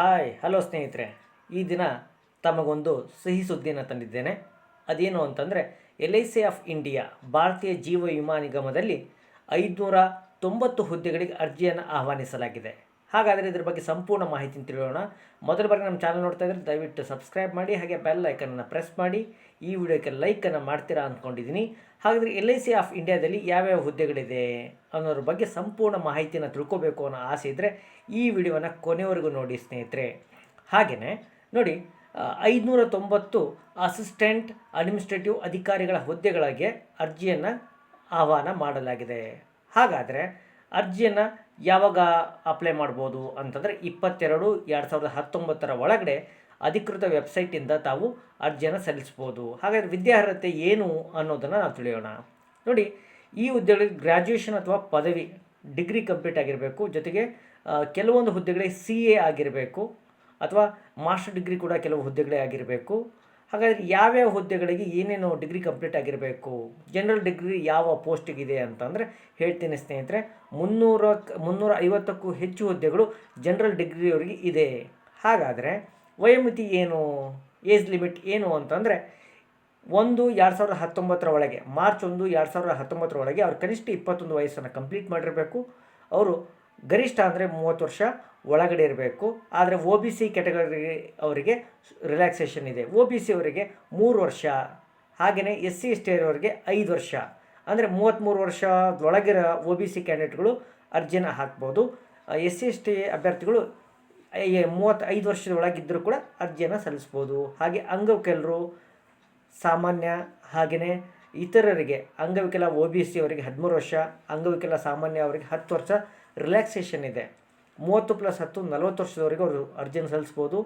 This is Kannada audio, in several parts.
ಹಾಯ್, ಹಲೋ ಸ್ನೇಹಿತರೆ. ಈ ದಿನ ತಮಗೊಂದು ಸಿಹಿ ಸುದ್ದಿಯನ್ನು ತಂದಿದ್ದೇನೆ. ಅದೇನು ಅಂತಂದರೆ, L I C of India ಭಾರತೀಯ ಜೀವ ವಿಮಾ ನಿಗಮದಲ್ಲಿ ಐದುನೂರ ತೊಂಬತ್ತು ಹುದ್ದೆಗಳಿಗೆ ಅರ್ಜಿಯನ್ನು ಆಹ್ವಾನಿಸಲಾಗಿದೆ. ಹಾಗಾದರೆ ಇದ್ರ ಬಗ್ಗೆ ಸಂಪೂರ್ಣ ಮಾಹಿತಿ ತಿಳಿಯೋಣ ಮೊದಲ ಬಾರಿ ನಮ್ಮ ಚಾನಲ್ ನೋಡ್ತಾ ಇದ್ದರೆ ದಯವಿಟ್ಟು ಸಬ್ಸ್ಕ್ರೈಬ್ ಮಾಡಿ, ಹಾಗೆ ಬೆಲ್ ಐಕನನ್ನು ಪ್ರೆಸ್ ಮಾಡಿ. ಈ ವಿಡಿಯೋಕ್ಕೆ ಲೈಕನ್ನು ಮಾಡ್ತೀರಾ ಅಂದ್ಕೊಂಡಿದ್ದೀನಿ ಹಾಗಾದರೆ ಎಲ್ ಐ ಸಿ ಆಫ್ ಇಂಡಿಯಾದಲ್ಲಿ ಯಾವ್ಯಾವ ಹುದ್ದೆಗಳಿದೆ ಅನ್ನೋದ್ರ ಬಗ್ಗೆ ಸಂಪೂರ್ಣ ಮಾಹಿತಿಯನ್ನು ತಿಳ್ಕೋಬೇಕು ಅನ್ನೋ ಆಸೆ ಇದ್ದರೆ ಈ ವಿಡಿಯೋನ ಕೊನೆವರೆಗೂ ನೋಡಿ ಸ್ನೇಹಿತರೆ. ಹಾಗೆಯೇ ನೋಡಿ ಐದುನೂರ ತೊಂಬತ್ತು ಅಸಿಸ್ಟೆಂಟ್ ಅಡ್ಮಿನಿಸ್ಟ್ರೇಟಿವ್ ಅಧಿಕಾರಿಗಳ ಹುದ್ದೆಗಳಿಗೆ ಅರ್ಜಿಯನ್ನು ಆಹ್ವಾನ ಮಾಡಲಾಗಿದೆ. ಹಾಗಾದರೆ ಅರ್ಜಿಯನ್ನು ಯಾವಾಗ ಅಪ್ಲೈ ಮಾಡ್ಬೋದು ಅಂತಂದರೆ ಇಪ್ಪತ್ತೆರಡು ಎರಡು ಸಾವಿರದ ಹತ್ತೊಂಬತ್ತರ ಒಳಗಡೆ ಅಧಿಕೃತ ವೆಬ್ಸೈಟಿಂದ ತಾವು ಅರ್ಜಿಯನ್ನು ಸಲ್ಲಿಸ್ಬೋದು. ಹಾಗಾದರೆ ವಿದ್ಯಾರ್ಹತೆ ಏನು ಅನ್ನೋದನ್ನು ನಾವು ತಿಳಿಯೋಣ. ನೋಡಿ, ಈ ಹುದ್ದೆಗಳಿಗೆ ಗ್ರ್ಯಾಜುಯೇಷನ್ ಅಥವಾ ಪದವಿ ಡಿಗ್ರಿ ಕಂಪ್ಲೀಟ್ ಆಗಿರಬೇಕು. ಜೊತೆಗೆ ಕೆಲವೊಂದು ಹುದ್ದೆಗಳಿಗೆ ಸಿ ಎ ಆಗಿರಬೇಕು. ಅಥವಾ ಮಾಸ್ಟರ್ ಡಿಗ್ರಿ ಕೂಡ ಕೆಲವು ಹುದ್ದೆಗಳೇ ಆಗಿರಬೇಕು. ಹಾಗಾದರೆ ಯಾವ್ಯಾವ ಹುದ್ದೆಗಳಿಗೆ ಏನೇನು ಡಿಗ್ರಿ ಕಂಪ್ಲೀಟ್ ಆಗಿರಬೇಕು, ಜನರಲ್ ಡಿಗ್ರಿ ಯಾವ ಪೋಸ್ಟಿಗಿದೆ ಅಂತಂದರೆ ಹೇಳ್ತೀನಿ ಸ್ನೇಹಿತರೆ, ಮುನ್ನೂರ ಮುನ್ನೂರ ಐವತ್ತಕ್ಕೂ ಹೆಚ್ಚು ಹುದ್ದೆಗಳು ಜನರಲ್ ಡಿಗ್ರಿಯವರಿಗೆ ಇದೆ. ಹಾಗಾದರೆ ವಯೋಮಿತಿ ಏನು, ಏಜ್ ಲಿಮಿಟ್ ಏನು ಅಂತಂದರೆ ಒಂದು ಎರಡು ಸಾವಿರದ ಹತ್ತೊಂಬತ್ತರ ಒಳಗೆ, ಮಾರ್ಚ್ ಒಂದು ಎರಡು ಸಾವಿರದ ಹತ್ತೊಂಬತ್ತರ ಒಳಗೆ ಅವ್ರು ಕನಿಷ್ಠ ಇಪ್ಪತ್ತೊಂದು ವಯಸ್ಸನ್ನು ಕಂಪ್ಲೀಟ್ ಮಾಡಿರಬೇಕು. ಅವರು ಗರಿಷ್ಠ ಅಂದರೆ ಮೂವತ್ತು ವರ್ಷ ಒಳಗಡೆ ಇರಬೇಕು. ಆದರೆ ಒ ಬಿ ಸಿ ಕ್ಯಾಟಗರಿ ಅವರಿಗೆ ರಿಲ್ಯಾಕ್ಸೇಷನ್ ಇದೆ. ಒ ಬಿ ಸಿ ಅವರಿಗೆ ಮೂರು ವರ್ಷ ಹಾಗೆಯೇ ಎಸ್ ಸಿ ಎಸ್ ಟಿ ಅವರಿಗೆ ಐದು ವರ್ಷ. ಅಂದರೆ ಮೂವತ್ತ್ಮೂರು ವರ್ಷದೊಳಗಿರೋ ಒ ಬಿ ಸಿ ಕ್ಯಾಂಡಿಡೇಟ್ಗಳು ಅರ್ಜಿನ ಹಾಕ್ಬೋದು. ಎಸ್ ಸಿ ಎಸ್ ಟಿ ಅಭ್ಯರ್ಥಿಗಳು ಮೂವತ್ತೈದು ವರ್ಷದೊಳಗಿದ್ದರೂ ಕೂಡ ಅರ್ಜಿಯನ್ನು ಸಲ್ಲಿಸ್ಬೋದು. ಹಾಗೆ ಅಂಗವಿಕಲರು, ಸಾಮಾನ್ಯ ಹಾಗೆಯೇ ಇತರರಿಗೆ, ಅಂಗವಿಕಲ ಒ ಬಿ ಸಿ ಅವರಿಗೆ ಹದಿಮೂರು ವರ್ಷ, ಅಂಗವಿಕಲ ಸಾಮಾನ್ಯ ಅವರಿಗೆ ಹತ್ತು ವರ್ಷ ರಿಲ್ಯಾಕ್ಸೇಷನ್ ಇದೆ. ಮೂವತ್ತು ಪ್ಲಸ್ ಹತ್ತು, ನಲವತ್ತು ವರ್ಷದವರೆಗೆ ಅವರು ಅರ್ಜಿಯನ್ನು ಸಲ್ಲಿಸ್ಬೋದು.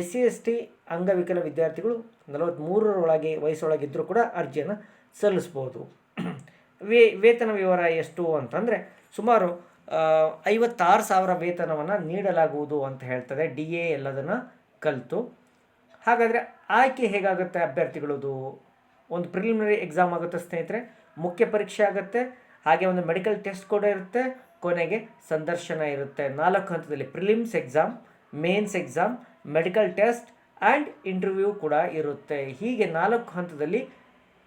ಎಸ್ ಸಿ ಎಸ್ ಟಿ ಅಂಗವಿಕಲ ವಿದ್ಯಾರ್ಥಿಗಳು ನಲವತ್ತ್ಮೂರರ ಒಳಗೆ ವಯಸ್ಸೊಳಗಿದ್ದರೂ ಕೂಡ ಅರ್ಜಿಯನ್ನು ಸಲ್ಲಿಸ್ಬೋದು. ವೇ, ವೇತನ ವಿವರ ಎಷ್ಟು ಅಂತಂದರೆ, ಸುಮಾರು ಐವತ್ತಾರು ಸಾವಿರ ವೇತನವನ್ನು ನೀಡಲಾಗುವುದು ಅಂತ ಹೇಳ್ತದೆ. ಡಿ ಎ ಎಲ್ಲದನ್ನು ಕಲಿತು. ಹಾಗಾದರೆ ಆಯ್ಕೆ ಹೇಗಾಗುತ್ತೆ ಅಭ್ಯರ್ಥಿಗಳದು? ಒಂದು ಪ್ರಿಲಿಮಿನರಿ ಎಕ್ಸಾಮ್ ಆಗುತ್ತೆ ಸ್ನೇಹಿತರೆ. ಮುಖ್ಯ ಪರೀಕ್ಷೆ ಆಗುತ್ತೆ. ಹಾಗೆ ಒಂದು ಮೆಡಿಕಲ್ ಟೆಸ್ಟ್ ಕೂಡ ಇರುತ್ತೆ. ಕೊನೆಗೆ ಸಂದರ್ಶನ ಇರುತ್ತೆ. ನಾಲ್ಕು ಹಂತದಲ್ಲಿ prelims exam mains exam medical test and interview ಕೂಡ ಇರುತ್ತೆ. ಹೀಗೆ ನಾಲ್ಕು ಹಂತದಲ್ಲಿ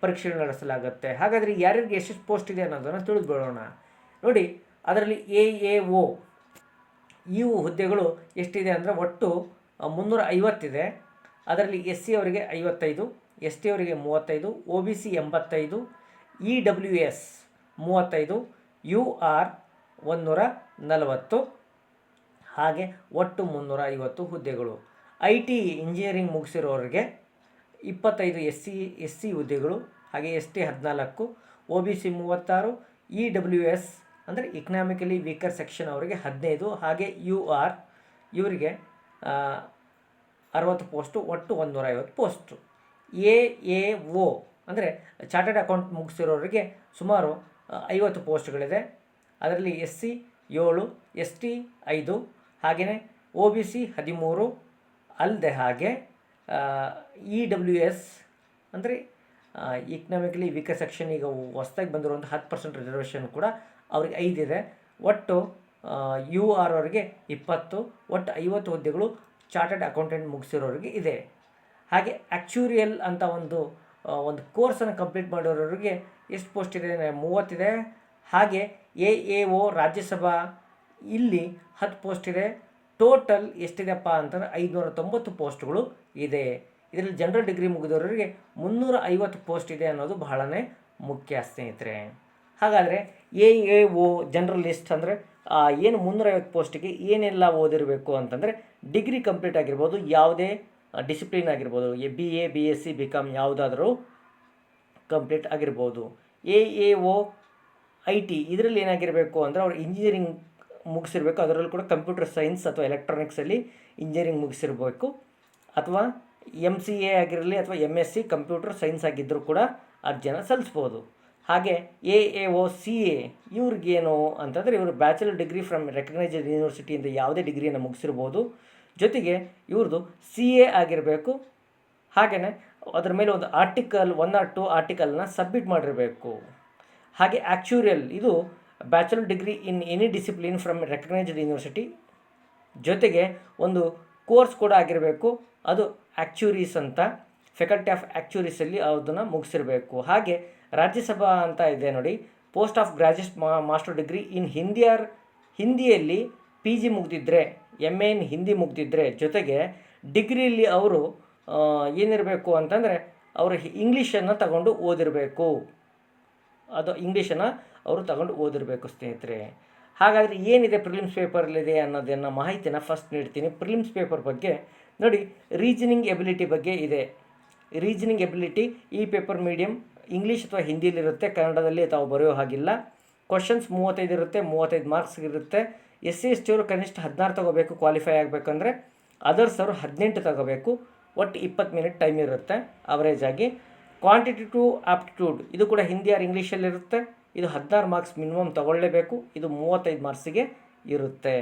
ಪರೀಕ್ಷೆ ನಡೆಸಲಾಗುತ್ತೆ. ಹಾಗಾದರೆ ಯಾರ್ಯಾರಿಗೆ ಎಷ್ಟೆಷ್ಟು ಪೋಸ್ಟ್ ಇದೆ ಅನ್ನೋದನ್ನು ತಿಳಿದುಕೊಳ್ಳೋಣ. ನೋಡಿ, ಅದರಲ್ಲಿ ಎ ಎ ಒ ಈ ಹುದ್ದೆಗಳು ಎಷ್ಟಿದೆ ಅಂದರೆ ಒಟ್ಟು ಮುನ್ನೂರ ಐವತ್ತಿದೆ ಅದರಲ್ಲಿ ಎಸ್, ಸಿ ಅವರಿಗೆ ಐವತ್ತೈದು, ಎಸ್, ಟಿ ಅವರಿಗೆ ಮೂವತ್ತೈದು ಒ ಬಿ, ಸಿ ಎಂಬತ್ತೈದು, ಇ, ಡಬ್ಲ್ಯೂ, ಎಸ್, ಮೂವತ್ತೈದು, ಯು, ಆರ್ ಒಂದುನೂರ ನಲವತ್ತು ಹಾಗೆ ಒಟ್ಟು ಮುನ್ನೂರ ಐವತ್ತು ಹುದ್ದೆಗಳು. ಐ ಟಿ ಇಂಜಿನಿಯರಿಂಗ್ ಮುಗಿಸಿರೋರಿಗೆ ಇಪ್ಪತ್ತೈದು ಎಸ್ ಸಿ ಎಸ್ ಸಿ ಹುದ್ದೆಗಳು, ಹಾಗೆ ಎಸ್ ಟಿ ಹದಿನಾಲ್ಕು, ಒ ಬಿ ಸಿ ಮೂವತ್ತಾರು, ಇ ಡಬ್ಲ್ಯೂ ಎಸ್ ಅಂದರೆ ಇಕನಾಮಿಕಲಿ ವೀಕರ್ ಸೆಕ್ಷನ್ ಅವರಿಗೆ ಹದಿನೈದು, ಹಾಗೆ ಯು ಆರ್ ಇವರಿಗೆ ಅರವತ್ತು ಪೋಸ್ಟು ಒಟ್ಟು ಒಂದೂರ ಐವತ್ತು ಪೋಸ್ಟು ಎ ಎ ಒ ಅಂದರೆ ಚಾರ್ಟರ್ಡ್ ಅಕೌಂಟ್ ಮುಗಿಸಿರೋರಿಗೆ ಸುಮಾರು ಐವತ್ತು ಪೋಸ್ಟ್ಗಳಿದೆ ಅದರಲ್ಲಿ ಎಸ್ ಸಿ ಏಳು ಎಸ್ ಟಿ ಐದು, ಹಾಗೆಯೇ ಒ ಬಿ ಸಿ ಹದಿಮೂರು, ಅಲ್ಲದೆ ಹಾಗೆ ಇ ಡಬ್ಲ್ಯೂ ಎಸ್ ಅಂದರೆ ಇಕನಾಮಿಕಲಿ ವೀಕರ್ ಸೆಕ್ಷನ್ ಈಗ ಹೊಸ್ದಾಗಿ ಬಂದಿರುವಂಥ ಹತ್ತು ಪರ್ಸೆಂಟ್ ರಿಸರ್ವೇಷನ್ ಕೂಡ ಅವ್ರಿಗೆ ಐದಿದೆ ಒಟ್ಟು ಯು ಆರ್ ಅವರಿಗೆ ಇಪ್ಪತ್ತು, ಒಟ್ಟು ಐವತ್ತು ಹುದ್ದೆಗಳು ಚಾರ್ಟರ್ಡ್ ಅಕೌಂಟೆಂಟ್ ಮುಗಿಸಿರೋರಿಗೆ ಇದೆ. ಹಾಗೆ ಆ್ಯಕ್ಚುರಿಯಲ್ ಅಂತ ಒಂದು ಒಂದು ಕೋರ್ಸನ್ನು ಕಂಪ್ಲೀಟ್ ಮಾಡಿರೋರಿಗೆ ಎಷ್ಟು ಪೋಸ್ಟ್ ಇದೆ? ಮೂವತ್ತಿದೆ ಹಾಗೆ ಎ ಎ ಒ ರಾಜ್ಯಸಭಾ ಇಲ್ಲಿ ಹತ್ತು ಪೋಸ್ಟ್ ಇದೆ. ಟೋಟಲ್ ಎಷ್ಟಿದೆಪ್ಪ ಅಂತಂದರೆ ಐದುನೂರ ತೊಂಬತ್ತು ಪೋಸ್ಟ್ಗಳು ಇದೆ. ಇದರಲ್ಲಿ ಜನರಲ್ ಡಿಗ್ರಿ ಮುಗಿದವರಿಗೆ ಮುನ್ನೂರ ಐವತ್ತು ಪೋಸ್ಟ್ ಇದೆ ಅನ್ನೋದು ಬಹಳನೇ ಮುಖ್ಯ ಸ್ನೇಹಿತರೆ. ಹಾಗಾದರೆ A A O general list ಅಂದರೆ ಏನು ಮುನ್ನೂರೈವತ್ತು ಪೋಸ್ಟಿಗೆ ಏನೆಲ್ಲ ಓದಿರಬೇಕು ಅಂತಂದರೆ ಡಿಗ್ರಿ ಕಂಪ್ಲೀಟ್ ಆಗಿರ್ಬೋದು, ಯಾವುದೇ ಡಿಸಿಪ್ಲಿನ್ ಆಗಿರ್ಬೋದು, A, B A, B, S, C B com ಯಾವುದಾದ್ರೂ ಕಂಪ್ಲೀಟ್ ಆಗಿರ್ಬೋದು. A A O I T ಇದರಲ್ಲಿ ಏನಾಗಿರಬೇಕು ಅಂದರೆ ಅವ್ರು ಇಂಜಿನಿಯರಿಂಗ್ ಮುಗಿಸಿರ್ಬೇಕು. ಅದರಲ್ಲೂ ಕೂಡ ಕಂಪ್ಯೂಟರ್ ಸೈನ್ಸ್ ಅಥವಾ ಎಲೆಕ್ಟ್ರಾನಿಕ್ಸಲ್ಲಿ ಇಂಜಿನಿಯರಿಂಗ್ ಮುಗಿಸಿರ್ಬೇಕು. ಅಥವಾ ಎಂ ಸಿ ಎ ಆಗಿರಲಿ ಅಥವಾ M S C computer science ಆಗಿದ್ದರೂ ಕೂಡ ಅರ್ಜಿಯನ್ನು ಸಲ್ಲಿಸ್ಬೋದು. ಹಾಗೆ A A O C A ಇವ್ರಿಗೇನು ಅಂತಂದರೆ ಇವರು ಬ್ಯಾಚುಲರ್ ಡಿಗ್ರಿ ಫ್ರಮ್ ರೆಕಗ್ನೈಸ್ಡ್ ಯೂನಿವರ್ಸಿಟಿಯಿಂದ ಯಾವುದೇ ಡಿಗ್ರಿಯನ್ನು ಮುಗಿಸಿರ್ಬೋದು. ಜೊತೆಗೆ ಇವ್ರದ್ದು ಸಿ ಎ ಆಗಿರಬೇಕು. ಹಾಗೆಯೇ ಅದರ ಮೇಲೆ ಒಂದು ಆರ್ಟಿಕಲ್ ಒನ್ ಆರ್ ಟು ಆರ್ಟಿಕಲ್ನ ಸಬ್ಮಿಟ್ ಮಾಡಿರಬೇಕು. ಹಾಗೆ ಆ್ಯಕ್ಚುರಿಯಲ್ ಇದು bachelor degree in any discipline from recognised university ಜೊತೆಗೆ ಒಂದು ಕೋರ್ಸ್ ಕೂಡ ಆಗಿರಬೇಕು. ಅದು ಆ್ಯಕ್ಚುರೀಸ್ ಅಂತ ಫೆಕಲ್ಟಿ ಆಫ್ ಆ್ಯಕ್ಚುರೀಸಲ್ಲಿ ಅದನ್ನು ಮುಗಿಸಿರಬೇಕು. ಹಾಗೆ ರಾಜ್ಯಸಭಾ ಅಂತ ಇದೆ ನೋಡಿ post of graduate master degree in ಹಿಂದಿಯರ್ ಹಿಂದಿಯಲ್ಲಿ ಪಿ ಜಿ ಮುಗ್ದಿದ್ರೆ ಎಂ ಎ ಇನ್ ಹಿಂದಿ ಮುಗ್ದಿದ್ರೆ ಜೊತೆಗೆ ಡಿಗ್ರಿಯಲ್ಲಿ ಅವರು ಏನಿರಬೇಕು ಅಂತಂದರೆ ಅವರು ಇಂಗ್ಲೀಷನ್ನು ತಗೊಂಡು ಓದಿರಬೇಕು. ಅದು ಇಂಗ್ಲೀಷನ್ನು ಅವರು ತಗೊಂಡು ಓದಿರಬೇಕು ಸ್ನೇಹಿತರೆ. ಹಾಗಾದರೆ ಏನಿದೆ ಪ್ರಿಲಿಮ್ಸ್ ಪೇಪರಲ್ಲಿದೆ ಅನ್ನೋದನ್ನು ಮಾಹಿತಿನ ಫಸ್ಟ್ ನೀಡ್ತೀನಿ. ಪ್ರಿಲಿಮ್ಸ್ ಪೇಪರ್ ಬಗ್ಗೆ ನೋಡಿ ರೀಜನಿಂಗ್ ಎಬಿಲಿಟಿ ಬಗ್ಗೆ ಇದೆ. ರೀಜನಿಂಗ್ ಎಬಿಲಿಟಿ ಈ ಪೇಪರ್ ಮೀಡಿಯಮ್ ಇಂಗ್ಲೀಷ್ ಅಥವಾ ಹಿಂದಿಲಿರುತ್ತೆ ಕನ್ನಡದಲ್ಲಿ ತಾವು ಬರೆಯೋ ಹಾಗಿಲ್ಲ. ಕ್ವಶನ್ಸ್ ಮೂವತ್ತೈದು ಇರುತ್ತೆ, ಮೂವತ್ತೈದು ಮಾರ್ಕ್ಸ್ ಇರುತ್ತೆ. ಎಸ್ ಸಿ ಎಸ್ ಟಿ ಅವರು ಕನಿಷ್ಠ ಹದಿನಾರು ತಗೋಬೇಕು ಕ್ವಾಲಿಫೈ ಆಗಬೇಕಂದ್ರೆ. ಅದರ್ಸ್ ಅವರು ಹದಿನೆಂಟು ತಗೋಬೇಕು, ಒಟ್ಟು ಇಪ್ಪತ್ತು ಮಿನಿಟ್ ಟೈಮ್ ಇರುತ್ತೆ ಅವರೇಜ್ ಆಗಿ ಟು ಆಪ್ಟಿಟ್ಯೂಡ್ ಇದು ಕೂಡ ಹಿಂದಿ ಆರ್ ಇಂಗ್ಲೀಷಲ್ಲಿರುತ್ತೆ ಇದು ಹದಿನಾರು ಮಾರ್ಕ್ಸ್ ಮಿನಿಮಮ್ ತಗೊಳ್ಳೇಬೇಕು. ಇದು ಮೂವತ್ತೈದು ಮಾರ್ಕ್ಸಿಗೆ ಇರುತ್ತೆ.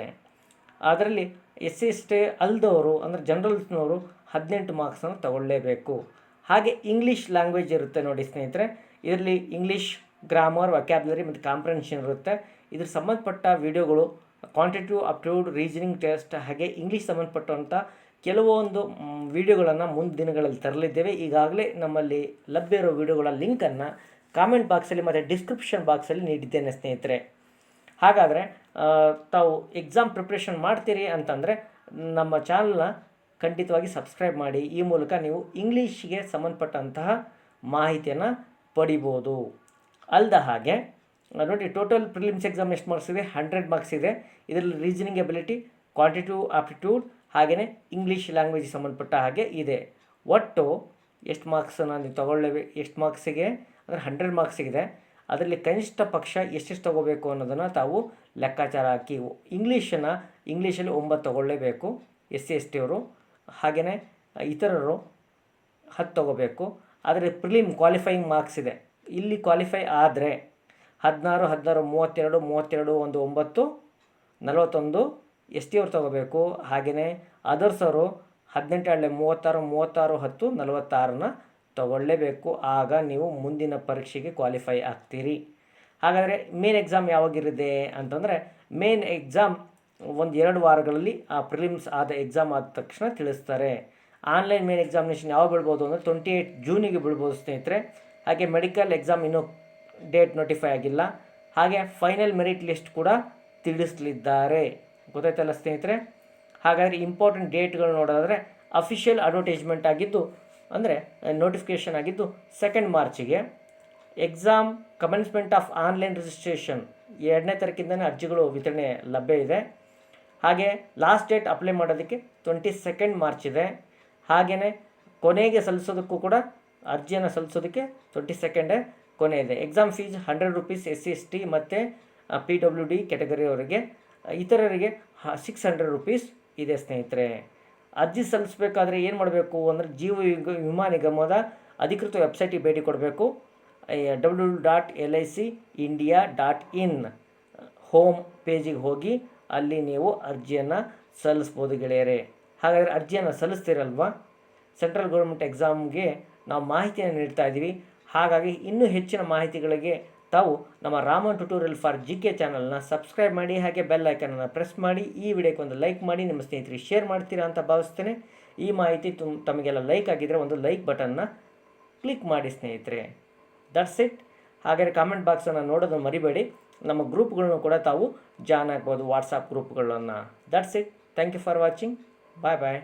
ಅದರಲ್ಲಿ ಎಸ್ ಸಿ ಎಸ್ ಟಿ ಅಲ್ದವರು, ಅಂದರೆ ಜನರಲ್ಸ್ನವರು ಹದಿನೆಂಟು ಮಾರ್ಕ್ಸನ್ನು ತಗೊಳ್ಳೇಬೇಕು. ಹಾಗೆ ಇಂಗ್ಲೀಷ್ ಲ್ಯಾಂಗ್ವೇಜ್ ಇರುತ್ತೆ ನೋಡಿ ಸ್ನೇಹಿತರೆ. ಇದರಲ್ಲಿ ಇಂಗ್ಲೀಷ್ ಗ್ರಾಮರ್ ವಕ್ಯಾಬ್ಲರಿ ಮತ್ತು ಕಾಂಪ್ರೆನ್ಷನ್ ಇರುತ್ತೆ. ಇದ್ರ ಸಂಬಂಧಪಟ್ಟ ವಿಡಿಯೋಗಳು ಕ್ವಾಂಟಿಟಿವ್ ಅಪ್ಟ್ಯೂಡ್ ರೀಸನಿಂಗ್ ಟೆಸ್ಟ್ ಹಾಗೆ ಇಂಗ್ಲೀಷ್ ಸಂಬಂಧಪಟ್ಟಂಥ ಕೆಲವೊಂದು ವಿಡಿಯೋಗಳನ್ನು ಮುಂದಿನ ದಿನಗಳಲ್ಲಿ ತರಲಿದ್ದೇವೆ. ಈಗಾಗಲೇ ನಮ್ಮಲ್ಲಿ ಲಭ್ಯ ಇರೋ ವಿಡಿಯೋಗಳ ಲಿಂಕನ್ನು ಕಾಮೆಂಟ್ ಬಾಕ್ಸಲ್ಲಿ ಮತ್ತು ಡಿಸ್ಕ್ರಿಪ್ಷನ್ ಬಾಕ್ಸಲ್ಲಿ ನೀಡಿದ್ದೇನೆ ಸ್ನೇಹಿತರೆ. ಹಾಗಾದರೆ ತಾವು ಎಕ್ಸಾಮ್ ಪ್ರಿಪ್ರೇಷನ್ ಮಾಡ್ತೀರಿ ಅಂತಂದರೆ ನಮ್ಮ ಚಾನಲ್ನ ಖಂಡಿತವಾಗಿ ಸಬ್ಸ್ಕ್ರೈಬ್ ಮಾಡಿ. ಈ ಮೂಲಕ ನೀವು ಇಂಗ್ಲೀಷ್ಗೆ ಸಂಬಂಧಪಟ್ಟಂತಹ ಮಾಹಿತಿಯನ್ನು ಪಡಿಬೋದು. ಅಲ್ಲದ ಹಾಗೆ, ನೋಡಿ ಟೋಟಲ್ ಪ್ರಿಲಿಮ್ಸ್ ಎಕ್ಸಾಮ್ ಎಷ್ಟು ಮಾರ್ಕ್ಸ್ ಇದೆ? ಹಂಡ್ರೆಡ್ ಮಾರ್ಕ್ಸ್ ಇದೆ. ಇದರಲ್ಲಿ ರೀಸನಿಂಗ್ ಎಬಿಲಿಟಿ ಕ್ವಾಂಟಿಟಿವ್ ಆಪ್ಟಿಟ್ಯೂಡ್ ಹಾಗೆಯೇ ಇಂಗ್ಲೀಷ್ ಲ್ಯಾಂಗ್ವೇಜಿಗೆ ಸಂಬಂಧಪಟ್ಟ ಹಾಗೆ ಇದೆ. ಒಟ್ಟು ಎಷ್ಟು ಮಾರ್ಕ್ಸನ್ನು ನೀವು ತೊಗೊಳ್ಳೇಬೇಕು ಎಷ್ಟು ಮಾರ್ಕ್ಸಿಗೆ ಅಂದರೆ ಹಂಡ್ರೆಡ್ ಮಾರ್ಕ್ಸಿಗಿದೆ ಅದರಲ್ಲಿ ಕನಿಷ್ಠ ಪಕ್ಷ ಎಷ್ಟೆಷ್ಟು ತೊಗೋಬೇಕು ಅನ್ನೋದನ್ನು ತಾವು ಲೆಕ್ಕಾಚಾರ ಹಾಕಿ ಇಂಗ್ಲೀಷನ್ನು ಇಂಗ್ಲೀಷಲ್ಲಿ ಒಂಬತ್ತು ತೊಗೊಳ್ಳೇಬೇಕು, ಎಸ್ ಸಿ, ಎಸ್ ಟಿ ಅವರು. ಹಾಗೆಯೇ ಇತರರು ಹತ್ತು ತೊಗೋಬೇಕು. ಆದರೆ ಪ್ರಿಲಿಮ್ ಕ್ವಾಲಿಫೈಯಿಂಗ್ ಮಾರ್ಕ್ಸ್ ಇದೆ. ಇಲ್ಲಿ ಕ್ವಾಲಿಫೈ ಆದರೆ ಹದಿನಾರು ಹದಿನಾರು, ಮೂವತ್ತೆರಡು ಮೂವತ್ತೆರಡು, ಒಂದು ಒಂಬತ್ತು, ನಲವತ್ತೊಂದು ಎಸ್ ಟಿ ಅವ್ರು ತೊಗೋಬೇಕು. ಹಾಗೆಯೇ ಅದರ್ಸ್ ಅವರು ಹದಿನೆಂಟು ಹಳ್ಳಿ ಮೂವತ್ತಾರು ಮೂವತ್ತಾರು ಹತ್ತು, ನಲವತ್ತಾರನ್ನ ತಗೊಳ್ಳೇಬೇಕು. ಆಗ ನೀವು ಮುಂದಿನ ಪರೀಕ್ಷೆಗೆ ಕ್ವಾಲಿಫೈ ಆಗ್ತೀರಿ. ಹಾಗಾದರೆ ಮೇನ್ ಎಕ್ಸಾಮ್ ಯಾವಾಗಿರುತ್ತೆ ಅಂತಂದರೆ ಮೇನ್ ಎಕ್ಸಾಮ್ ಒಂದು ಎರಡು ವಾರಗಳಲ್ಲಿ ಆ ಪ್ರಿಲಿಮ್ಸ್ ಆದ ಎಕ್ಸಾಮ್ ಆದ ತಕ್ಷಣ ತಿಳಿಸ್ತಾರೆ. ಆನ್ಲೈನ್ ಮೇನ್ ಎಕ್ಸಾಮಿನೇಷನ್ ಯಾವಾಗ ಬಿಡ್ಬೋದು ಅಂದರೆ ಟ್ವೆಂಟಿ ಏಯ್ಟ್ ಜೂನಿಗೆ ಬಿಡ್ಬೋದು ಸ್ನೇಹಿತರೆ. ಹಾಗೆ ಮೆಡಿಕಲ್ ಎಕ್ಸಾಮ್ ಇನ್ನೂ ಡೇಟ್ ನೋಟಿಫೈ ಆಗಿಲ್ಲ. ಹಾಗೆ ಫೈನಲ್ ಮೆರಿಟ್ ಲಿಸ್ಟ್ ಕೂಡ ತಿಳಿಸಲಿದ್ದಾರೆ. ಗೊತ್ತಾಯ್ತಲ್ಲ ಸ್ನೇಹಿತರೆ? ಹಾಗಾದರೆ ಇಂಪಾರ್ಟೆಂಟ್ ಡೇಟ್ಗಳು ನೋಡೋದಾದರೆ ಅಫಿಷಿಯಲ್ ಅಡ್ವರ್ಟೈಸ್ಮೆಂಟ್ ಆಗಿದ್ದು, ಅಂದರೆ ನೋಟಿಫಿಕೇಷನ್ ಆಗಿದ್ದು second ಮಾರ್ಚಿಗೆ exam commencement of online registration ಎರಡನೇ ತಾರೀಕಿಂದನೇ ಅರ್ಜಿಗಳು ವಿತರಣೆ ಲಭ್ಯ ಇದೆ. ಹಾಗೆ ಲಾಸ್ಟ್ ಡೇಟ್ ಅಪ್ಲೈ ಮಾಡೋದಕ್ಕೆ ಟ್ವೆಂಟಿ ಸೆಕೆಂಡ್ ಮಾರ್ಚ್ ಇದೆ. ಹಾಗೆಯೇ ಕೊನೆಗೆ ಸಲ್ಲಿಸೋದಕ್ಕೂ ಕೂಡ ಅರ್ಜಿಯನ್ನು ಸಲ್ಲಿಸೋದಕ್ಕೆ ಟ್ವೆಂಟಿ ಸೆಕೆಂಡೇ ಕೊನೆ ಇದೆ. Exam fees hundred rupees S C S T ಮತ್ತು ಪಿ ಡಬ್ಲ್ಯೂ ಡಿ ಕ್ಯಾಟಗರಿಯವರಿಗೆ ಇತರರಿಗೆ ಸಿಕ್ಸ್ ಹಂಡ್ರೆಡ್ ರುಪೀಸ್ ಇದೆ ಸ್ನೇಹಿತರೆ. ಅರ್ಜಿ ಸಲ್ಲಿಸಬೇಕಾದ್ರೆ ಏನು ಮಾಡಬೇಕು ಅಂದರೆ ಜೀವ ವಿಮಾ ನಿಗಮದ ಅಧಿಕೃತ ವೆಬ್ಸೈಟಿಗೆ ಭೇಟಿ ಕೊಡಬೇಕು. W dot L I C India dot in home ಪೇಜಿಗೆ ಹೋಗಿ ಅಲ್ಲಿ ನೀವು ಅರ್ಜಿಯನ್ನು ಸಲ್ಲಿಸ್ಬೋದು ಗೆಳೆಯರೇ. ಹಾಗಾದರೆ ಅರ್ಜಿಯನ್ನು ಸಲ್ಲಿಸ್ತೀರಲ್ವಾ? ಸೆಂಟ್ರಲ್ ಗೌರ್ಮೆಂಟ್ ಎಕ್ಸಾಮ್ಗೆ ನಾವು ಮಾಹಿತಿಯನ್ನು ನೀಡ್ತಾ ಇದ್ದೀವಿ ಹಾಗಾಗಿ ಇನ್ನೂ ಹೆಚ್ಚಿನ ಮಾಹಿತಿಗಳಿಗೆ ತಾವು ನಮ್ಮ Raman tutorial for G K ಚಾನಲ್ನ ಸಬ್ಸ್ಕ್ರೈಬ್ ಮಾಡಿ ಹಾಗೆ ಬೆಲ್ ಐಕನನ್ನು ಪ್ರೆಸ್ ಮಾಡಿ ಈ ವಿಡಿಯೋಕ್ಕೆ ಒಂದು ಲೈಕ್ ಮಾಡಿ ನಿಮ್ಮ ಸ್ನೇಹಿತರಿಗೆ ಶೇರ್ ಮಾಡ್ತೀರಾ ಅಂತ ಭಾವಿಸ್ತೇನೆ. ಈ ಮಾಹಿತಿ ತುಮ್, ತಮಗೆಲ್ಲ ಲೈಕ್ ಆಗಿದ್ದರೆ ಒಂದು ಲೈಕ್ ಬಟನ್ನ ಕ್ಲಿಕ್ ಮಾಡಿ ಸ್ನೇಹಿತರೆ. ದಟ್ಸ್ ಇಟ್ ಹಾಗೆ ಕಾಮೆಂಟ್ ಬಾಕ್ಸನ್ನು ನೋಡೋದನ್ನು ಮರಿಬೇಡಿ. ನಮ್ಮ ಗ್ರೂಪ್ಗಳನ್ನು ಕೂಡ ತಾವು ಜಾಯ್ನ್ ಆಗ್ಬೋದು WhatsApp ಗ್ರೂಪ್ಗಳನ್ನು that's it thank you for watching bye bye